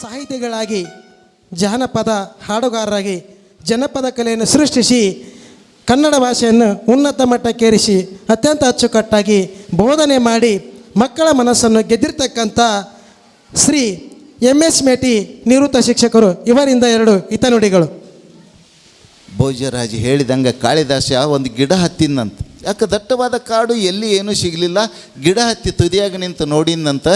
ಸಾಹಿತಿಗಳಾಗಿ, ಜಾನಪದ ಹಾಡುಗಾರರಾಗಿ, ಜನಪದ ಕಲೆಯನ್ನು ಸೃಷ್ಟಿಸಿ, ಕನ್ನಡ ಭಾಷೆಯನ್ನು ಉನ್ನತ ಮಟ್ಟಕ್ಕೇರಿಸಿ, ಅತ್ಯಂತ ಅಚ್ಚುಕಟ್ಟಾಗಿ ಬೋಧನೆ ಮಾಡಿ, ಮಕ್ಕಳ ಮನಸ್ಸನ್ನು ಗೆದ್ದಿರ್ತಕ್ಕಂಥ ಶ್ರೀ ಎಂ ಎಸ್ ಮೇಟಿ ನಿವೃತ್ತ ಶಿಕ್ಷಕರು ಇವರಿಂದ ಎರಡು ಹಿತನುಡಿಗಳು. ಭೋಜರಾಜ್ ಹೇಳಿದಂಗೆ ಕಾಳಿದಾಸ ಒಂದು ಗಿಡ ಹತ್ತಿನಂತ ಯಾಕೆ ದಟ್ಟವಾದ ಕಾಡು ಎಲ್ಲಿ ಏನೂ ಸಿಗಲಿಲ್ಲ, ಗಿಡ ಹತ್ತಿ ತುದಿಯಾಗ ನಿಂತು ನೋಡಿದಂತ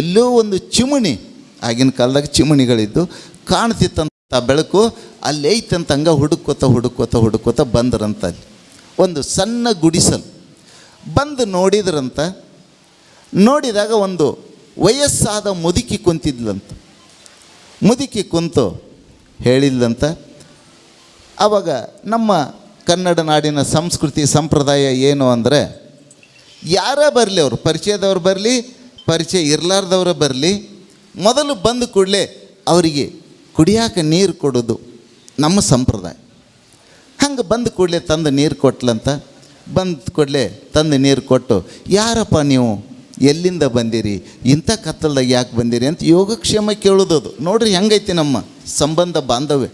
ಎಲ್ಲೋ ಒಂದು ಚಿಮಣಿ ಆಗಿನ ಕಾಲದಾಗ ಚಿಮಣಿಗಳಿದ್ದು ಕಾಣ್ತಿತ್ತಂಥ ಬೆಳಕು ಅಲ್ಲೈತಂತ ಹಂಗೆ ಹುಡುಕೋತ ಹುಡುಕೋತ ಹುಡುಕೋತ ಬಂದ್ರಂತ ಅಲ್ಲಿ. ಒಂದು ಸಣ್ಣ ಗುಡಿಸಲು. ಬಂದು ನೋಡಿದ್ರಂತ, ನೋಡಿದಾಗ ಒಂದು ವಯಸ್ಸಾದ ಮುದುಕಿ ಕುಂತಿದ್ಲಂತ. ಮುದುಕಿ ಕುಂತು ಹೇಳಿದ್ಲಂತ ಆವಾಗ ನಮ್ಮ ಕನ್ನಡ ನಾಡಿನ ಸಂಸ್ಕೃತಿ ಸಂಪ್ರದಾಯ ಏನು ಅಂದರೆ, ಯಾರೇ ಬರಲಿ ಅವರು, ಪರಿಚಯದವ್ರು ಬರಲಿ, ಪರಿಚಯ ಇರಲಾರ್ದವ್ರು ಬರಲಿ ಮೊದಲು ಬಂದ ಕೂಡಲೇ ಅವರಿಗೆ ಕುಡಿಯಾಕ ನೀರು ಕೊಡೋದು ನಮ್ಮ ಸಂಪ್ರದಾಯ. ಹಂಗೆ ಬಂದ ಕೂಡಲೇ ತಂದು ನೀರು ಕೊಟ್ಲಂತ ಬಂದ ಕೂಡಲೇ ತಂದು ನೀರು ಕೊಟ್ಟು, ಯಾರಪ್ಪ ನೀವು ಎಲ್ಲಿಂದ ಬಂದಿರಿ? ಇಂಥ ಕತ್ತಲ್ದಾಗ ಯಾಕೆ ಬಂದಿರಿ? ಅಂತ ಯೋಗಕ್ಷೇಮ ಕೇಳೋದದು. ನೋಡ್ರಿ ಹೆಂಗೈತಿ ನಮ್ಮ ಸಂಬಂಧ ಬಾಂಧವ್ಯ.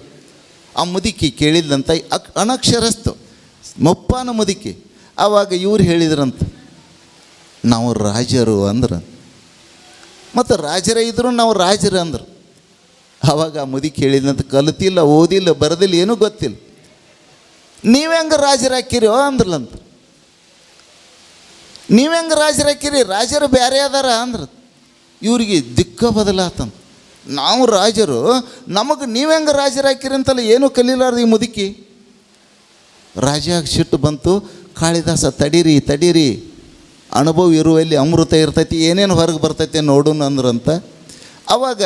ಆ ಮುದುಕಿ ಕೇಳಿದ್ಲಂತ ಅಕ್ ಅನಕ್ಷರಸ್ತು. ಮುಪ್ಪಾನ ಮುದುಕಿ. ಆವಾಗ ಇವ್ರು ಹೇಳಿದ್ರಂತ, ನಾವು ರಾಜರು ಅಂದ್ರು ಮತ್ತು ರಾಜರೇ ಇದ್ರು ನಾವು ರಾಜರು ಅಂದರು. ಆವಾಗ ಆ ಮುದಿ ಕೇಳಿದಂತ ಕಲಿತಿಲ್ಲ, ಓದಿಲ್ಲ, ಬರದಿಲ್ಲ, ಏನೂ ಗೊತ್ತಿಲ್ಲ. ನೀವೆಂಗೆ ರಾಜರಾಕಿರೋ ಅಂದ್ರಲ್ಲಂತ. ನೀವೆಂಗೆ ರಾಜರಾಕಿರಿ ರಾಜರು ಬೇರೆ ಅದಾರ ಅಂದ್ರೆ. ಇವ್ರಿಗೆ ದಿಕ್ಕ ಬದಲಾತಂತ. ನಾವು ರಾಜರು, ನಮಗೆ ನೀವೆಂಗೆ ರಾಜರಾಕಿರಿ ಅಂತಲ್ಲ ಏನೂ ಕಲೀಲಾರ್ದು ಈ ಮುದುಕಿ. ರಾಜಾಗ ಸಿಟ್ಟು ಬಂತು, ಕಾಳಿದಾಸ ತಡೀರಿ ತಡೀರಿ. ಅನುಭವ ಇರುವಲ್ಲಿ ಅಮೃತ ಇರ್ತೈತಿ, ಏನೇನು ಹೊರಗೆ ಬರ್ತೈತಿ ನೋಡೋಣ ಅಂದ್ರಂತ. ಅವಾಗ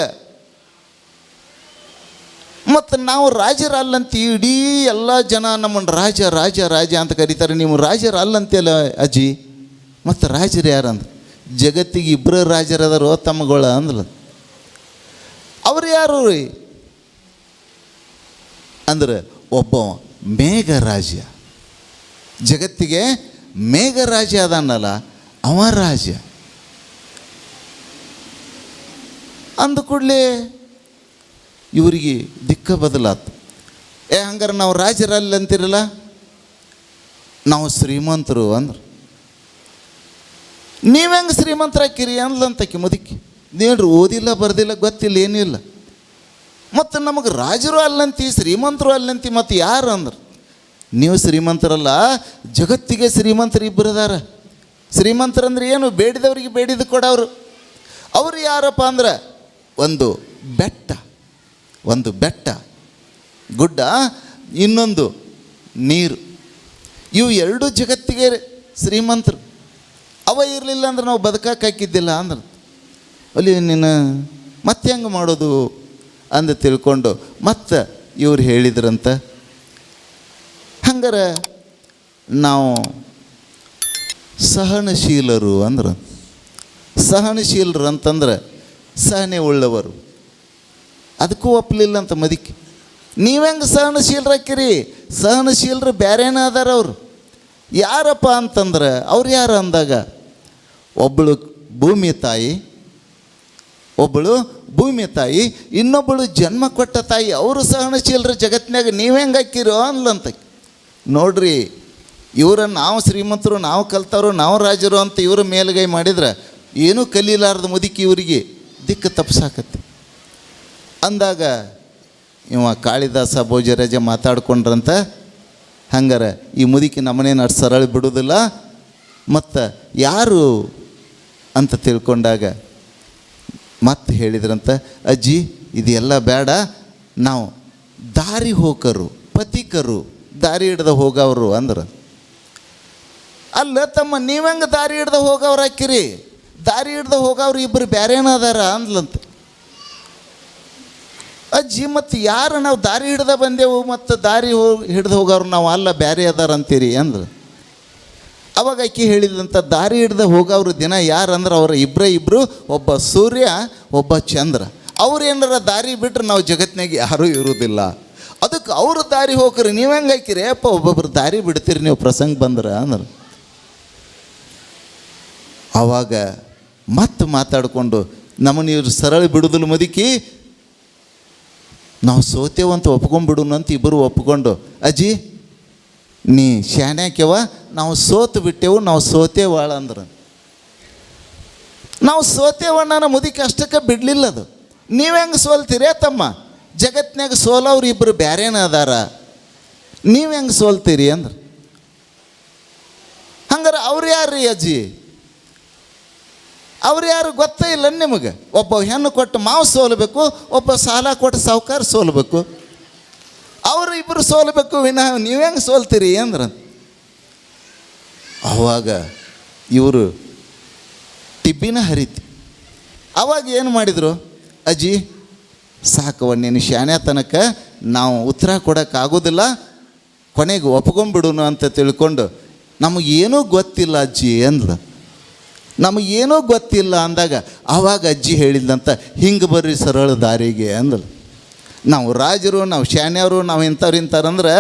ಮತ್ತು ನಾವು ರಾಜರಲ್ಲಂತ ಇಡೀ ಎಲ್ಲ ಜನ ನಮ್ಮನ್ನು ರಾಜ ರಾಜ ರಾಜ ಅಂತ ಕರೀತಾರೆ. ನೀವು ರಾಜರಲ್ಲಂತೆಲ್ಲ ಅಜ್ಜಿ? ಮತ್ತು ರಾಜರು ಯಾರಂದ್ರೆ? ಜಗತ್ತಿಗೆ ಇಬ್ಬರು ರಾಜರದಾರೋ ತಮ್ಮಗಳ ಅಂದ್ಲ. ಅವ್ರು ಯಾರು ರೀ? ಅಂದ್ರೆ ಒಬ್ಬ ಮೇಘರಾಜ. ಜಗತ್ತಿಗೆ ಮೇಘರಾಜ ಅದಾನಲ್ಲ, ಅವ ರಾಜ. ಅಂದ ಕೂಡಲೇ ಇವರಿಗೆ ದಿಕ್ಕ ಬದಲಾತು. ಏ, ಹಂಗಾರೆ ನಾವು ರಾಜರಲ್ಲಿ ಅಂತಿರಲ್ಲ? ನಾವು ಶ್ರೀಮಂತರು ಅಂದ್ರು. ನೀವೆಂಗೆ ಶ್ರೀಮಂತರಾಕಿರಿ ಅಂದ್ಲಂತಕಿ ಮುದುಕಿ. ನೀನು ಓದಿಲ್ಲ, ಬರ್ದಿಲ್ಲ, ಗೊತ್ತಿಲ್ಲ ಏನೂ ಇಲ್ಲ ಮತ್ತು ನಮಗೆ ರಾಜರು ಅಲ್ಲಂತಿ, ಶ್ರೀಮಂತರು ಅಲ್ಲಂತಿ ಮತ್ತು ಯಾರು ಅಂದ್ರು? ನೀವು ಶ್ರೀಮಂತರಲ್ಲ, ಜಗತ್ತಿಗೆ ಶ್ರೀಮಂತರು ಇಬ್ಬರು ಅದಾರ. ಶ್ರೀಮಂತರಂದ್ರೆ ಏನು? ಬೇಡಿದವರಿಗೆ ಬೇಡಿದ ಕೊಡೋರು ಅವರು ಯಾರಪ್ಪ ಅಂದ್ರೆ, ಒಂದು ಬೆಟ್ಟ ಒಂದು ಬೆಟ್ಟ, ಗುಡ್ಡ, ಇನ್ನೊಂದು ನೀರು. ಇವು ಎರಡು ಜಗತ್ತಿಗೆ ಶ್ರೀಮಂತರು. ಅವ ಇರಲಿಲ್ಲ ಅಂದ್ರೆ ನಾವು ಬದುಕಕ್ಕೆ ಹಾಕಿದ್ದಿಲ್ಲ ಅಂದ್ರೆ. ಅಲ್ಲಿ ನೀನು ಮತ್ತೆ ಹೆಂಗೆ ಮಾಡೋದು ಅಂದು ತಿಳ್ಕೊಂಡು ಮತ್ತೆ ಇವ್ರು ಹೇಳಿದ್ರಂತ ಹಂಗಾರೆ ನಾವು ಸಹನಶೀಲರು ಅಂದ್ರೆ, ಸಹನಶೀಲರು ಅಂತಂದ್ರೆ ಸಹನೆ ಉಳ್ಳವರು. ಅದಕ್ಕೂ ಒಪ್ಪಲಿಲ್ಲ ಅಂತ ಮದಿಕೆ. ನೀವೆಂಗೆ ಸಹನಶೀಲರಾಕಿರಿ ಸಹನಶೀಲರು ಬೇರೆನೇ ಅದಾರ ಅವರು. ಯಾರಪ್ಪ ಅಂತಂದ್ರೆ, ಅವ್ರು ಯಾರು ಅಂದಾಗ ಒಬ್ಬಳು ಭೂಮಿ ತಾಯಿ ಒಬ್ಬಳು ಭೂಮಿ ತಾಯಿ ಇನ್ನೊಬ್ಬಳು ಜನ್ಮ ಕೊಟ್ಟ ತಾಯಿ, ಅವರು ಸಹನಶೀಲರು ಜಗತ್ತಿನಾಗ ನೀವು ಹೆಂಗೆ ಹಾಕಿರೋ ಅನ್ಲಂತ ನೋಡ್ರಿ, ಇವರ ನಾವು ಶ್ರೀಮಂತರು, ನಾವು ಕಲ್ತವ್ರು, ನಾವು ರಾಜರು ಅಂತ ಇವರು ಮೇಲುಗೈ ಮಾಡಿದ್ರೆ ಏನೂ ಕಲೀಲಾರ್ದ ಮುದುಕಿ ಇವರಿಗೆ ದಿಕ್ಕು ತಪ್ಪಿಸಾಕತ್ತೆ ಅಂದಾಗ ಇವ ಕಾಳಿದಾಸ ಭೋಜರಾಜ ಮಾತಾಡ್ಕೊಂಡ್ರಂತ, ಹಂಗಾರ ಈ ಮುದುಕಿ ನಮ್ಮನೇನು ಅಷ್ಟು ಸರಳ ಬಿಡೋದಿಲ್ಲ. ಮತ್ತು ಯಾರು ಅಂತ ತಿಳ್ಕೊಂಡಾಗ ಮತ್ತೆ ಹೇಳಿದ್ರಂತ, ಅಜ್ಜಿ, ಇದೆಲ್ಲ ಬೇಡ ನಾವು ದಾರಿ ಹೋಕರು ಪತಿಕರು ದಾರಿ ಹಿಡ್ದು ಹೋಗವರು ಅಂದ್ರೆ. ಅಲ್ಲ ತಮ್ಮ ನೀವಂಗೆ ದಾರಿ ಹಿಡ್ದು ಹೋಗವ್ರು ಹಾಕಿರಿ? ದಾರಿ ಹಿಡ್ದು ಹೋಗವ್ರು ಇಬ್ಬರು ಬೇರೆನ ಅದಾರ ಅಂದ್ಲಂತ. ಅಜ್ಜಿ, ಮತ್ತು ಯಾರು ನಾವು ದಾರಿ ಹಿಡ್ದ ಬಂದೆವು ಮತ್ತು ದಾರಿ ಹೋ, ಹಿಡ್ದು ಹೋಗೋರು ನಾವು ಅಲ್ಲ ಬೇರೆ ಅದಾರ ಅಂತೀರಿ ಅಂದ್ರೆ. ಅವಾಗ ಆಕಿ ಹೇಳಿದಂಥ ದಾರಿ ಹಿಡ್ದು ಹೋಗೋರು ದಿನ ಯಾರು ಅಂದ್ರೆ ಅವರ ಇಬ್ಬರೇ ಇಬ್ಬರು ಒಬ್ಬ ಸೂರ್ಯ, ಒಬ್ಬ ಚಂದ್ರ. ಅವ್ರು ಏನಾರ ದಾರಿ ಬಿಟ್ಟರೆ ನಾವು ಜಗತ್ತಿನಾಗ ಯಾರೂ ಇರುವುದಿಲ್ಲ ಅದಕ್ಕೆ ಅವ್ರ ದಾರಿ ಹೋಗ್ರಿ, ನೀವು ಹೆಂಗೆ ಹಾಕಿರಿ? ಅಪ್ಪ ಒಬ್ಬೊಬ್ರು ದಾರಿ ಬಿಡ್ತೀರಿ, ನೀವು ಪ್ರಸಂಗ ಬಂದ್ರೆ ಅಂದ್ರೆ. ಆವಾಗ ಮತ್ತೆ ಮಾತಾಡಿಕೊಂಡು, ನಮ್ಮನ್ನ ಇವ್ರು ಸರಳ ಬಿಡುದಿಲ್ಲ ಮುದುಕಿ, ನಾವು ಸೋತೇವಂತ ಅಂತ ಒಪ್ಕೊಂಡ್ಬಿಡುನು ಅಂತ ಇಬ್ಬರು ಒಪ್ಕೊಂಡು, ಅಜ್ಜಿ, ನೀ ಶಾನ್ಯಾಕ್ಯವ ನಾವು ಸೋತು ಬಿಟ್ಟೆವು, ನಾವು ಸೋತೇವಾಳ ಅಂದ್ರೆ. ನಾವು ಸೋತೇವಣ್ಣನ ಮುದಿಕೆ ಅಷ್ಟಕ್ಕೆ ಬಿಡಲಿಲ್ಲ ಅದು. ನೀವು ಹೆಂಗೆ ಸೋಲ್ತೀರೇ, ತಮ್ಮ? ಜಗತ್ನಾಗ ಸೋಲವ್ರು ಇಬ್ಬರು ಬ್ಯಾರೇನ ಅದಾರ? ನೀವು ಹೆಂಗೆ ಸೋಲ್ತೀರಿ ಅಂದ್ರೆ? ಹಂಗಾರೆ ಅವ್ರು ಯಾರು ಅಜ್ಜಿ? ಅವ್ರು ಯಾರು ಗೊತ್ತೇ ಇಲ್ಲ ನಿಮಗೆ? ಒಬ್ಬ ಹೆಣ್ಣು ಕೊಟ್ಟು ಮಾವು ಸೋಲಬೇಕು, ಒಬ್ಬ ಸಾಲ ಕೊಟ್ಟು ಸಾಹುಕಾರ ಸೋಲಬೇಕು. ಅವರು ಇಬ್ಬರು ಸೋಲಬೇಕು ವಿನಃ ನೀವು ಹೆಂಗೆ ಸೋಲ್ತೀರಿ ಅಂದ್ರೆ? ಅವಾಗ ಇವರು ಟಿಬ್ಬಿನ ಹರಿತಿ. ಅವಾಗ ಏನು ಮಾಡಿದರು? ಅಜ್ಜಿ ಸಾಕವ ನೀನು ಶಾಣೆ ತನಕ ನಾವು ಉತ್ತರ ಕೊಡೋಕ್ಕಾಗೋದಿಲ್ಲ, ಕೊನೆಗೆ ಒಪ್ಕೊಂಬಿಡುನು ಅಂತ ತಿಳ್ಕೊಂಡು ನಮಗೇನೂ ಗೊತ್ತಿಲ್ಲ ಅಜ್ಜಿ ಅಂದ್ಲು. ನಮಗೇನೂ ಗೊತ್ತಿಲ್ಲ ಅಂದಾಗ, ಆವಾಗ ಅಜ್ಜಿ ಹೇಳಿದ್ದಂತ ಹಿಂಗೆ ಬರ್ರಿ ಸರಳ ದಾರಿಗೆ ಅಂದ್ಲು. ನಾವು ರಾಜರು, ನಾವು ಶಾಣ್ಯವರು ನಾವು ಇಂಥವ್ರು ಇಂಥವ್ರಂದ್ರೆ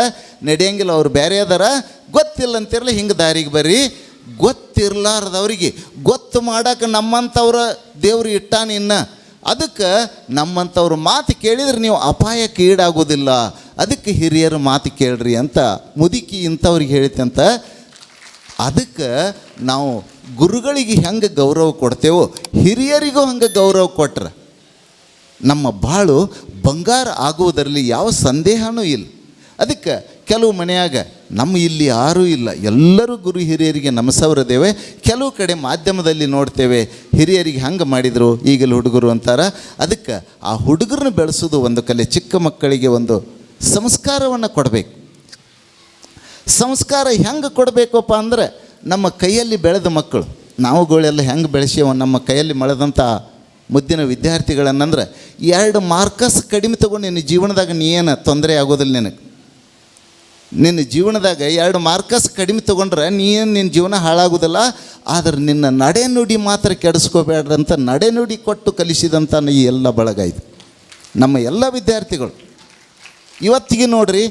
ನಡೆಯಂಗಿಲ್ಲ, ಅವ್ರು ಬೇರೆ ಅದಾರ, ಗೊತ್ತಿಲ್ಲ ಅಂತಿರಲಿ, ಹಿಂಗೆ ದಾರಿಗೆ ಬರ್ರಿ. ಗೊತ್ತಿರಲಾರ್ದವ್ರಿಗೆ, ಗೊತ್ತು ಮಾಡೋಕೆ ನಮ್ಮಂಥವ್ರ ದೇವ್ರು ಇಟ್ಟಾನೆ ಇನ್ನು. ಅದಕ್ಕೆ ನಮ್ಮಂಥವ್ರ ಮಾತು ಕೇಳಿದ್ರೆ ನೀವು ಅಪಾಯಕ್ಕೆ ಈಡಾಗೋದಿಲ್ಲ. ಅದಕ್ಕೆ ಹಿರಿಯರ ಮಾತು ಕೇಳ್ರಿ ಅಂತ ಮುದುಕಿ ಇಂಥವ್ರಿಗೆ ಹೇಳ್ತಂತ ಅದಕ್ಕೆ ನಾವು ಗುರುಗಳಿಗೆ ಹೆಂಗೆ ಗೌರವ ಕೊಡ್ತೇವೋ, ಹಿರಿಯರಿಗೂ ಹಂಗೆ ಗೌರವ ಕೊಟ್ರೆ. ನಮ್ಮ ಬಾಳು ಬಂಗಾರ ಆಗುವುದರಲ್ಲಿ ಯಾವ ಸಂದೇಹನೂ ಇಲ್ಲ. ಅದಕ್ಕೆ ಕೆಲವು ಮನೆಯಾಗ ನಮ್ಮ ಇಲ್ಲಿ ಯಾರೂ ಇಲ್ಲ. ಎಲ್ಲರೂ ಗುರು ಹಿರಿಯರಿಗೆ ನಮಸವರದೇವೆ ಕೆಲವು ಕಡೆ ಮಾಧ್ಯಮದಲ್ಲಿ ನೋಡ್ತೇವೆ, ಹಿರಿಯರಿಗೆ ಹಂಗೆ ಮಾಡಿದರು, ಈಗಲೂ ಹುಡುಗರು ಅಂತಾರೆ. ಅದಕ್ಕೆ ಆ ಹುಡುಗರನ್ನ ಬೆಳೆಸೋದು ಒಂದು ಕಲೆ, ಚಿಕ್ಕ ಮಕ್ಕಳಿಗೆ ಒಂದು ಸಂಸ್ಕಾರವನ್ನು ಕೊಡಬೇಕು. ಸಂಸ್ಕಾರ ಹೆಂಗೆ ಕೊಡಬೇಕಪ್ಪ ಅಂದರೆ, ನಮ್ಮ ಕೈಯಲ್ಲಿ ಬೆಳೆದ ಮಕ್ಕಳು. ನಾವುಗಳೆಲ್ಲ ಹೆಂಗೆ ಬೆಳೆಸ್ಯವ ನಮ್ಮ ಕೈಯಲ್ಲಿ ಮಳೆದಂಥ ಮುದ್ದಿನ ವಿದ್ಯಾರ್ಥಿಗಳನ್ನಂದ್ರೆ, ಎರಡು ಮಾರ್ಕಸ್ ಕಡಿಮೆ ತಗೊಂಡು ನಿನ್ನ ಜೀವನದಾಗ ನೀ ಏನು ತೊಂದರೆ ಆಗೋದಿಲ್ಲ ನಿನಗೆ. ನಿನ್ನ ಜೀವನದಾಗ ಎರಡು ಮಾರ್ಕಸ್ ಕಡಿಮೆ ತೊಗೊಂಡ್ರೆ ನೀನು ನಿನ್ನ ಜೀವನ ಹಾಳಾಗೋದಿಲ್ಲ, ಆದರೆ ನಿನ್ನ ನಡೆನುಡಿ ಮಾತ್ರ ಕೆಡಿಸ್ಕೋಬೇಡ್ರಂತ ನಡೆ ನುಡಿ ಕೊಟ್ಟು ಕಲಿಸಿದಂಥ ಈ ಎಲ್ಲ ಬಳಗ ಇದು. ನಮ್ಮ ಎಲ್ಲ ವಿದ್ಯಾರ್ಥಿಗಳು. ಇವತ್ತಿಗೆ ನೋಡ್ರಿ,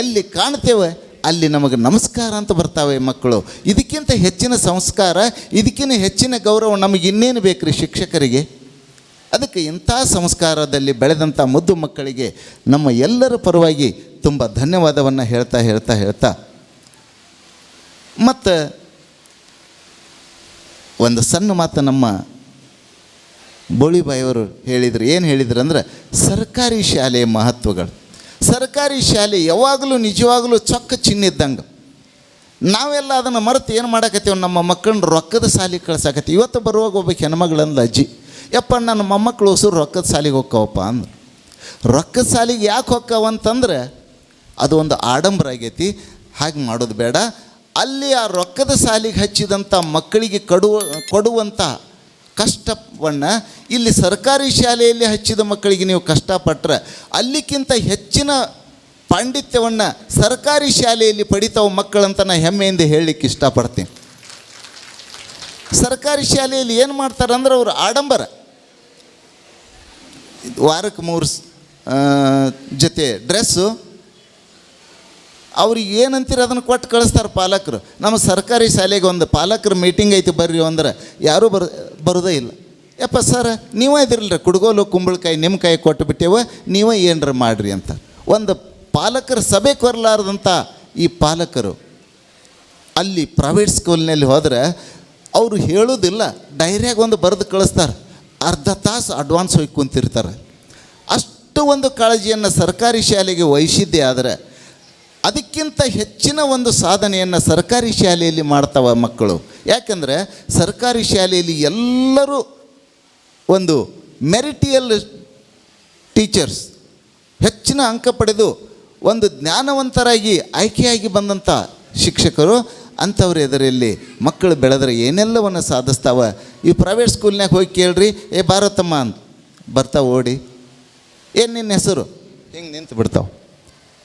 ಎಲ್ಲಿ ಕಾಣ್ತೇವೆ, ಅಲ್ಲಿ ನಮಗೆ ನಮಸ್ಕಾರ ಅಂತ ಬರ್ತಾವೆ ಮಕ್ಕಳು. ಇದಕ್ಕಿಂತ ಹೆಚ್ಚಿನ ಸಂಸ್ಕಾರ, ಇದಕ್ಕಿಂತ ಹೆಚ್ಚಿನ ಗೌರವ ನಮಗೆ ಇನ್ನೇನು ಬೇಕ್ರಿ ಶಿಕ್ಷಕರಿಗೆ? ಅದಕ್ಕೆ ಇಂಥ ಸಂಸ್ಕಾರದಲ್ಲಿ ಬೆಳೆದಂಥ ಮುದ್ದು ಮಕ್ಕಳಿಗೆ ನಮ್ಮ ಎಲ್ಲರ ಪರವಾಗಿ ತುಂಬ ಧನ್ಯವಾದವನ್ನು ಹೇಳ್ತಾ ಹೇಳ್ತಾ ಹೇಳ್ತಾ ಮತ್ತು ಒಂದು ಸಣ್ಣ ಮಾತು ನಮ್ಮ ಬೋಳಿಬಾಯಿಯವರು ಹೇಳಿದರು. ಏನು ಹೇಳಿದ್ರು ಅಂದ್ರೆ ಸರ್ಕಾರಿ ಶಾಲೆಯ ಮಹತ್ವಗಳು. ಸರ್ಕಾರಿ ಶಾಲೆ ಯಾವಾಗಲೂ ನಿಜವಾಗಲೂ ಚೊಕ್ಕ ಚಿನ್ನಿದ್ದಂಗೆ ನಾವೆಲ್ಲ ಅದನ್ನು ಮರೆತು ಏನು ಮಾಡಕತ್ತೀವಿ? ನಮ್ಮ ಮಕ್ಕಳನ್ನ ರೊಕ್ಕದ ಶಾಲೆಗೆ ಕಳ್ಸಾಕತ್ತೀವಿ. ಇವತ್ತು ಬರುವಾಗ ಒಬ್ಬ ಹೆಣ್ಮಗಳಂದ ಅಜ್ಜಿ, ಯಪ್ಪ ನನ್ನ ಮೊಮ್ಮಕ್ಕಳು ಹೊಸರು ರೊಕ್ಕದ ಸಾಲಿಗೆ ಹೋಕ್ಕವಪ್ಪ ಅಂದ್ರೆ. ರೊಕ್ಕದ ಸಾಲಿಗೆ ಯಾಕೆ ಹೋಕ್ಕವ ಅಂತಂದ್ರೆ ಅದು ಒಂದು ಆಡಂಬರ ಆಗೈತಿ. ಹಾಗೆ ಮಾಡೋದು ಬೇಡ. ಅಲ್ಲಿ ಆ ರೊಕ್ಕದ ಸಾಲಿಗೆ ಹಚ್ಚಿದಂಥ ಮಕ್ಕಳಿಗೆ ಕಡುವ ಕೊಡುವಂಥ ಕಷ್ಟವನ್ನು ಇಲ್ಲಿ ಸರ್ಕಾರಿ ಶಾಲೆಯಲ್ಲಿ ಹಚ್ಚಿದ ಮಕ್ಕಳಿಗೆ ನೀವು ಕಷ್ಟಪಟ್ಟರೆ ಅಲ್ಲಿಕ್ಕಿಂತ ಹೆಚ್ಚಿನ ಪಾಂಡಿತ್ಯವನ್ನು ಸರ್ಕಾರಿ ಶಾಲೆಯಲ್ಲಿ ಪಡಿತಾವ ಮಕ್ಕಳಂತ ನಾನು ಹೆಮ್ಮೆಯಿಂದ ಹೇಳಲಿಕ್ಕೆ ಇಷ್ಟಪಡ್ತೀನಿ. ಸರ್ಕಾರಿ ಶಾಲೆಯಲ್ಲಿ ಏನು ಮಾಡ್ತಾರೆ ಅಂದ್ರೆ ಅವರು ಆಡಂಬರ. ವಾರಕ್ಕೆ ಮೂರು ಜೊತೆ ಡ್ರೆಸ್ಸು ಅವ್ರಿಗೆ ಏನಂತೀರ ಅದನ್ನು ಕೊಟ್ಟು ಕಳಿಸ್ತಾರೆ ಪಾಲಕರು? ನಮ್ಮ ಸರ್ಕಾರಿ ಶಾಲೆಗೆ ಒಂದು ಪಾಲಕರ ಮೀಟಿಂಗ್ ಐತಿ ಬರ್ರಿ ಅಂದ್ರೆ ಯಾರೂ ಬರ್, ಬರೋದೇ ಇಲ್ಲ. ಯಪ್ಪ ಸರ್ ನೀವೇ ಇದಿರಲ್ರಿ, ಕುಡ್ಗೋಲು ಕುಂಬಳಕಾಯಿ ನಿಮ್ಮ ಕೈ ಕೊಟ್ಟು ಬಿಟ್ಟೇವ, ನೀವೇ ಏನರ ಮಾಡಿರಿ ಅಂತ. ಒಂದು ಪಾಲಕರ ಸಭೆ ಕೊರಲಾರ್ದಂಥ ಈ ಪಾಲಕರು ಅಲ್ಲಿ ಪ್ರೈವೇಟ್ ಸ್ಕೂಲ್ನಲ್ಲಿ ಹೋದರೆ ಅವರು ಹೇಳೋದಿಲ್ಲ ಡೈರಿಯಾಗ ಒಂದು ಬರೆದು ಕಳಿಸ್ತಾರೆ. ಅರ್ಧ ತಾಸು ಅಡ್ವಾನ್ಸ್ ಹೋಗಿ ಕುಂತಿರ್ತಾರೆ. ಅಷ್ಟು ಒಂದು ಕಾಳಜಿಯನ್ನು ಸರ್ಕಾರಿ ಶಾಲೆಗೆ ವಹಿಸಿದ್ದೆ ಆದರೆ ಅದಕ್ಕಿಂತ ಹೆಚ್ಚಿನ ಒಂದು ಸಾಧನೆಯನ್ನು ಸರ್ಕಾರಿ ಶಾಲೆಯಲ್ಲಿ ಮಾಡ್ತಾವ ಮಕ್ಕಳು. ಯಾಕಂದರೆ ಸರ್ಕಾರಿ ಶಾಲೆಯಲ್ಲಿ ಎಲ್ಲರೂ ಒಂದು ಮೆರಿಟಿಯಲ್ ಟೀಚರ್ಸ್, ಹೆಚ್ಚಿನ ಅಂಕ ಪಡೆದು ಒಂದು ಜ್ಞಾನವಂತರಾಗಿ ಆಯ್ಕೆಯಾಗಿ ಬಂದಂಥ ಶಿಕ್ಷಕರು ಅಂಥವ್ರ ಎದುರಲ್ಲಿ ಮಕ್ಕಳು ಬೆಳೆದ್ರೆ ಏನೆಲ್ಲವನ್ನು ಸಾಧಿಸ್ತಾವ? ಈ ಪ್ರೈವೇಟ್ ಸ್ಕೂಲ್ನಾಗ ಹೋಗಿ ಕೇಳ್ರಿ, ಏ ಭಾರತಮ್ಮ ಅಂತ ಬರ್ತಾವ ಓಡಿ. ಏನು ನಿನ್ನ ಹೆಸರು? ಹಿಂಗೆ ನಿಂತು ಬಿಡ್ತಾವ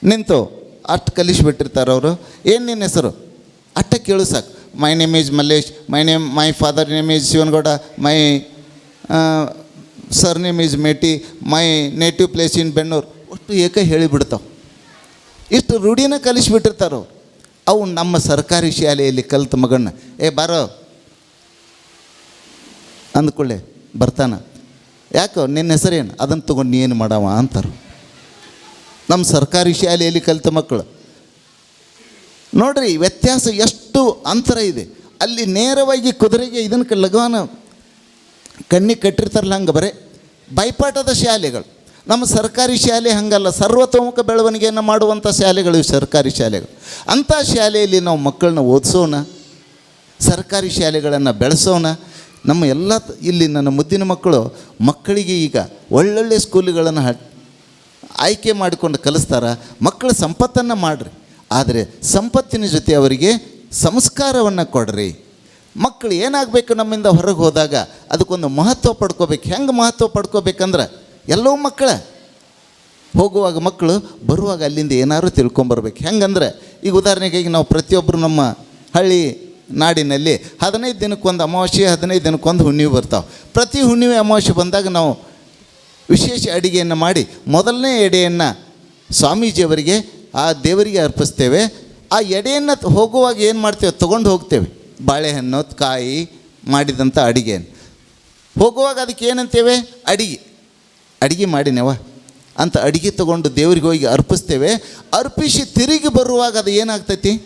ನಿಂತು ಅಷ್ಟು ಕಲಿಸ್ಬಿಟ್ಟಿರ್ತಾರೆ ಅವರು. ಏನು ನಿನ್ನ ಹೆಸರು? ಅಟ್ಟ ಕೇಳು ಸಾಕು. My name is Mallesh my name my father name is Shivanagouda my surname is Meti my native place in Bennur ಒಟ್ಟು ಏಕ ಹೇಳಿಬಿಡ್ತಾವೆ. ಇಷ್ಟು ರೂಢಿನ ಕಲಿಸ್ಬಿಟ್ಟಿರ್ತಾರೋ ಅವು ನಮ್ಮ ಸರ್ಕಾರಿ ಶಾಲೆಯಲ್ಲಿ ಕಲ್ತ ಮಗಣ್ಣ. ಏ, ಬಾರೋ. ಅಂದ್ಕೊಳ್ಳೆ, ಬರ್ತಾನ. ಯಾಕೋ ನಿನ್ನ ಹೆಸರೇನು? ಅದನ್ನು ತೊಗೊಂಡು ಏನು ಮಾಡವ ಅಂತಾರೆ. ನಮ್ಮ ಸರ್ಕಾರಿ ಶಾಲೆಯಲ್ಲಿ ಕಲಿತ ಮಕ್ಕಳು. ನೋಡ್ರಿ, ವ್ಯತ್ಯಾಸ ಎಷ್ಟು ಅಂತರ ಇದೆ. ಅಲ್ಲಿ ನೇರವಾಗಿ ಕುದುರೆಗೆ ಇದನ್ನು ಲಗವಾನ ಕಣ್ಣಿಗೆ ಕಟ್ಟಿರ್ತಾರಲ್ಲ ಹಂಗೆ ಬರೇ, ಬೈಪಾಠದ ಶಾಲೆಗಳು. ನಮ್ಮ ಸರ್ಕಾರಿ ಶಾಲೆ ಹಂಗಲ್ಲ, ಸರ್ವತೋಮುಖ ಬೆಳವಣಿಗೆಯನ್ನು ಮಾಡುವಂಥ ಶಾಲೆಗಳು ಸರ್ಕಾರಿ ಶಾಲೆಗಳು. ಅಂಥ ಶಾಲೆಯಲ್ಲಿ ನಾವು ಮಕ್ಕಳನ್ನ ಓದಿಸೋಣ, ಸರ್ಕಾರಿ ಶಾಲೆಗಳನ್ನು ಬೆಳೆಸೋಣ. ನಮ್ಮ ಎಲ್ಲ ಇಲ್ಲಿ ನನ್ನ ಮುದ್ದಿನ ಮಕ್ಕಳು ಮಕ್ಕಳಿಗೆ ಈಗ ಒಳ್ಳೊಳ್ಳೆ ಸ್ಕೂಲುಗಳನ್ನು ಆಯ್ಕೆ ಮಾಡಿಕೊಂಡು ಕಲಿಸ್ತಾರ, ಮಕ್ಕಳ ಸಂಪತ್ತನ್ನು ಮಾಡಿರಿ. ಆದರೆ ಸಂಪತ್ತಿನ ಜೊತೆ ಅವರಿಗೆ ಸಂಸ್ಕಾರವನ್ನು ಕೊಡ್ರಿ. ಮಕ್ಕಳು ಏನಾಗಬೇಕು ನಮ್ಮಿಂದ ಹೊರಗೆ ಹೋದಾಗ ಅದಕ್ಕೊಂದು ಮಹತ್ವ ಪಡ್ಕೋಬೇಕು. ಹೆಂಗೆ ಮಹತ್ವ ಪಡ್ಕೋಬೇಕಂದ್ರೆ ಎಲ್ಲವೂ ಮಕ್ಕಳ. ಹೋಗುವಾಗ ಮಕ್ಕಳು ಬರುವಾಗ ಅಲ್ಲಿಂದ ಏನಾದ್ರು ತಿಳ್ಕೊಂಬರ್ಬೇಕು ಹೆಂಗಂದ್ರೆ ಈಗ ಉದಾಹರಣೆಗೆ ನಾವು ಪ್ರತಿಯೊಬ್ಬರು ನಮ್ಮ ಹಳ್ಳಿ ನಾಡಿನಲ್ಲಿ ಹದಿನೈದು ದಿನಕ್ಕೊಂದು ಅಮಾವಾಸ್ಯೆ, ಹದಿನೈದು ದಿನಕ್ಕೊಂದು ಹುಣ್ಣಿಮೆ ಬರ್ತಾವೆ. ಪ್ರತಿ ಹುಣ್ಣಿಮೆ ಅಮಾವಾಸ್ಯೆ ಬಂದಾಗ ನಾವು ವಿಶೇಷ ಅಡಿಗೆಯನ್ನು ಮಾಡಿ ಮೊದಲನೇ ಎಡೆಯನ್ನು ಸ್ವಾಮೀಜಿಯವರಿಗೆ, ಆ ದೇವರಿಗೆ ಅರ್ಪಿಸ್ತೇವೆ. ಆ ಎಡೆಯನ್ನು ಹೋಗುವಾಗ ಏನು ಮಾಡ್ತೇವೆ? ತೊಗೊಂಡು ಹೋಗ್ತೇವೆ. ಬಾಳೆಹಣ್ಣು, ಕಾಯಿ ಮಾಡಿದಂಥ ಅಡಿಗೆಯನ್ನು. ಹೋಗುವಾಗ ಅದಕ್ಕೆ ಏನಂತೇವೆ? ಅಡಿಗೆ. ಅಡಿಗೆ ಮಾಡಿನವ? ಅಂತ ಅಡಿಗೆ ತಗೊಂಡು ದೇವರಿಗೆ ಹೋಗಿ ಅರ್ಪಿಸ್ತೇವೆ. ಅರ್ಪಿಸಿ ತಿರುಗಿ ಬರುವಾಗ ಅದು ಏನಾಗ್ತೈತಿ?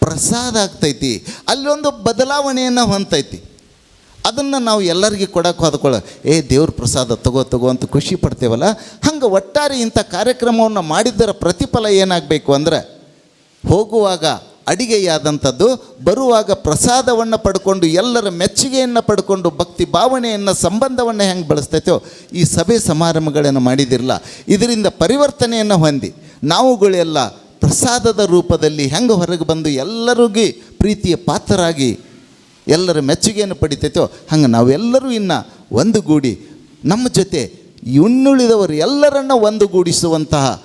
ಪ್ರಸಾದ ಆಗ್ತೈತಿ. ಅಲ್ಲೊಂದು ಬದಲಾವಣೆಯನ್ನು ಹೊಂತೈತಿ ಅದನ್ನು ನಾವು ಎಲ್ಲರಿಗೂ ಕೊಡಕ್ಕೆ ಹೋದ್ಕೊಳ್ಳ, ಏ, ದೇವ್ರ ಪ್ರಸಾದ ತಗೋ ತಗೋ ಅಂತ ಖುಷಿ ಪಡ್ತೇವಲ್ಲ? ಹಂಗೆ ಒಟ್ಟಾರೆ ಇಂಥ ಕಾರ್ಯಕ್ರಮವನ್ನು ಮಾಡಿದ್ದರ ಪ್ರತಿಫಲ ಏನಾಗಬೇಕು ಅಂದ್ರೆ, ಹೋಗುವಾಗ ಅಡಿಗೆಯಾದಂಥದ್ದು, ಬರುವಾಗ ಪ್ರಸಾದವನ್ನು ಪಡ್ಕೊಂಡು, ಎಲ್ಲರ ಮೆಚ್ಚುಗೆಯನ್ನು ಪಡ್ಕೊಂಡು, ಭಕ್ತಿ ಭಾವನೆಯನ್ನು, ಸಂಬಂಧವನ್ನು ಹೆಂಗೆ ಬಳಸ್ತೈತೋ, ಈ ಸಭೆ ಸಮಾರಂಭಗಳನ್ನು ಮಾಡಿದಿರಲ್ಲ. ಇದರಿಂದ ಪರಿವರ್ತನೆಯನ್ನು ಹೊಂದಿ ನಾವುಗಳೆಲ್ಲ ಪ್ರಸಾದದ ರೂಪದಲ್ಲಿ ಹೆಂಗೆ ಹೊರಗೆ ಬಂದು ಎಲ್ಲರಿಗೂ ಪ್ರೀತಿಯ ಪಾತ್ರರಾಗಿ ಎಲ್ಲರ ಮೆಚ್ಚುಗೆಯನ್ನು ಪಡಿತೈತೋ, ಹಂಗೆ ನಾವೆಲ್ಲರೂ ಇನ್ನು ಒಂದುಗೂಡಿ ನಮ್ಮ ಜೊತೆ ಇನ್ನುಳಿದವರು ಎಲ್ಲರನ್ನ ಒಂದುಗೂಡಿಸುವಂತಹ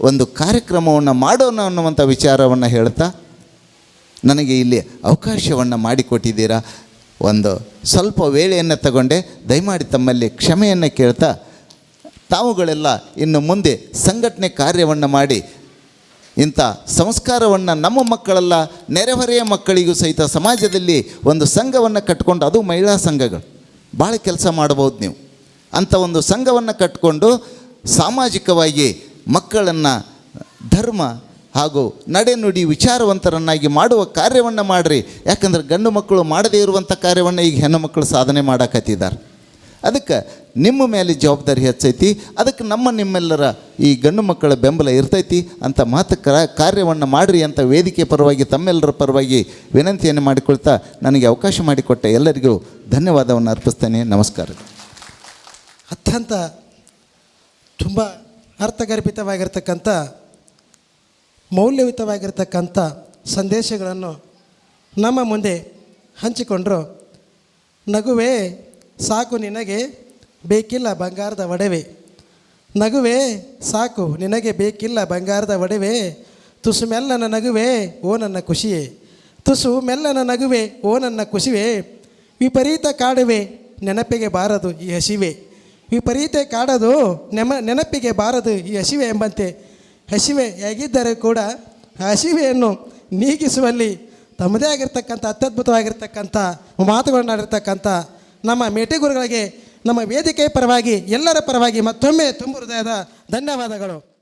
ಒಂದು ಕಾರ್ಯಕ್ರಮವನ್ನು ಮಾಡೋಣ ಅನ್ನುವಂಥ ವಿಚಾರವನ್ನು ಹೇಳ್ತಾ, ನನಗೆ ಇಲ್ಲಿ ಅವಕಾಶವನ್ನು ಮಾಡಿಕೊಟ್ಟಿದ್ದೀರಾ? ಒಂದು ಸ್ವಲ್ಪ ವೇಳೆಯನ್ನು ತಗೊಂಡೆ, ದಯಮಾಡಿ ತಮ್ಮಲ್ಲಿ ಕ್ಷಮೆಯನ್ನು ಕೇಳ್ತಾ, ತಾವುಗಳೆಲ್ಲ ಇನ್ನು ಮುಂದೆ ಸಂಘಟನೆ ಕಾರ್ಯವನ್ನು ಮಾಡಿ ಇಂಥ ಸಂಸ್ಕಾರವನ್ನು ನಮ್ಮ ಮಕ್ಕಳೆಲ್ಲ, ನೆರೆಹೊರೆಯ ಮಕ್ಕಳಿಗೂ ಸಹಿತ ಸಮಾಜದಲ್ಲಿ ಒಂದು ಸಂಘವನ್ನು ಕಟ್ಕೊಂಡು, ಅದು ಮಹಿಳಾ ಸಂಘಗಳು. ಭಾಳ ಕೆಲಸ ಮಾಡ್ಬೋದು ನೀವು. ಅಂಥ ಒಂದು ಸಂಘವನ್ನು ಕಟ್ಕೊಂಡು ಸಾಮಾಜಿಕವಾಗಿ ಮಕ್ಕಳನ್ನು ಧರ್ಮ ಹಾಗೂ ನಡೆನುಡಿ ವಿಚಾರವಂತರನ್ನಾಗಿ ಮಾಡುವ ಕಾರ್ಯವನ್ನು ಮಾಡಿರಿ. ಯಾಕಂದ್ರೆ ಗಂಡು ಮಕ್ಕಳು ಮಾಡದೇ ಇರುವಂಥ ಕಾರ್ಯವನ್ನು ಈಗ ಹೆಣ್ಣು ಮಕ್ಕಳು ಸಾಧನೆ ಮಾಡಕತ್ತಿದ್ದಾರೆ. ಅದಕ್ಕೆ ನಿಮ್ಮ ಮೇಲೆ ಜವಾಬ್ದಾರಿ ಹೆಚ್ಚೈತಿ, ಅದಕ್ಕೆ ನಮ್ಮ ನಿಮ್ಮೆಲ್ಲರ ಈ ಗಂಡು ಮಕ್ಕಳ ಬೆಂಬಲ ಇರ್ತೈತಿ ಅಂತ ಮಾತು ಕರ, ಕಾರ್ಯವನ್ನು ಮಾಡಿರಿ ಅಂತ ವೇದಿಕೆ ಪರವಾಗಿ, ತಮ್ಮೆಲ್ಲರ ಪರವಾಗಿ ವಿನಂತಿಯನ್ನು ಮಾಡಿಕೊಳ್ತಾ ನನಗೆ ಅವಕಾಶ ಮಾಡಿಕೊಟ್ಟ ಎಲ್ಲರಿಗೂ ಧನ್ಯವಾದವನ್ನು ಅರ್ಪಿಸ್ತೇನೆ. ನಮಸ್ಕಾರ. ಅತ್ಯಂತ ತುಂಬ ಅರ್ಥಗರ್ಭಿತವಾಗಿರ್ತಕ್ಕಂಥ, ಮೌಲ್ಯಯುತವಾಗಿರ್ತಕ್ಕಂಥ ಸಂದೇಶಗಳನ್ನು ನಮ್ಮ ಮುಂದೆ ಹಂಚಿಕೊಂಡರು. ನಗುವೆ ಸಾಕು ನಿನಗೆ ಬೇಕಿಲ್ಲ ಬಂಗಾರದ ಒಡವೆ. ನಗುವೆ, ಸಾಕು ನಿನಗೆ ಬೇಕಿಲ್ಲ ಬಂಗಾರದ ಒಡವೆ. ತುಸು ಮೆಲ್ಲನ ನಗುವೆ, ಓ ನನ್ನ ಖುಷಿಯೇ. ತುಸು ಮೆಲ್ಲನ ನಗುವೆ, ಓ ನನ್ನ ಖುಷಿಯೇ. ವಿಪರೀತ ಕಾಡುವೆ, ನೆನಪಿಗೆ ಬಾರದು ಈ ಹಸಿವೆ. ವಿಪರೀತ ಕಾಡದು, ನೆಮ, ನೆನಪಿಗೆ ಬಾರದು ಈ ಹಸಿವೆ ಎಂಬಂತೆ. ಹಸಿವೆ ಹೇಗಿದ್ದರೆ ಕೂಡ ಹಸಿವೆಯನ್ನು ನೀಗಿಸುವಲ್ಲಿ ತಮ್ಮದೇ ಆಗಿರ್ತಕ್ಕಂಥ, ಅತ್ಯದ್ಭುತವಾಗಿರ್ತಕ್ಕಂಥ, ಮಾತುಗಳನ್ನಾಡಿರ್ತಕ್ಕಂಥ ನಮ್ಮ ಮೇಟಿ ಗುರುಗಳಿಗೆ ನಮ್ಮ ವೇದಿಕೆ ಪರವಾಗಿ ಎಲ್ಲರ ಪರವಾಗಿ ಮತ್ತೊಮ್ಮೆ ತುಂಬ ಹೃದಯದ ಧನ್ಯವಾದಗಳು.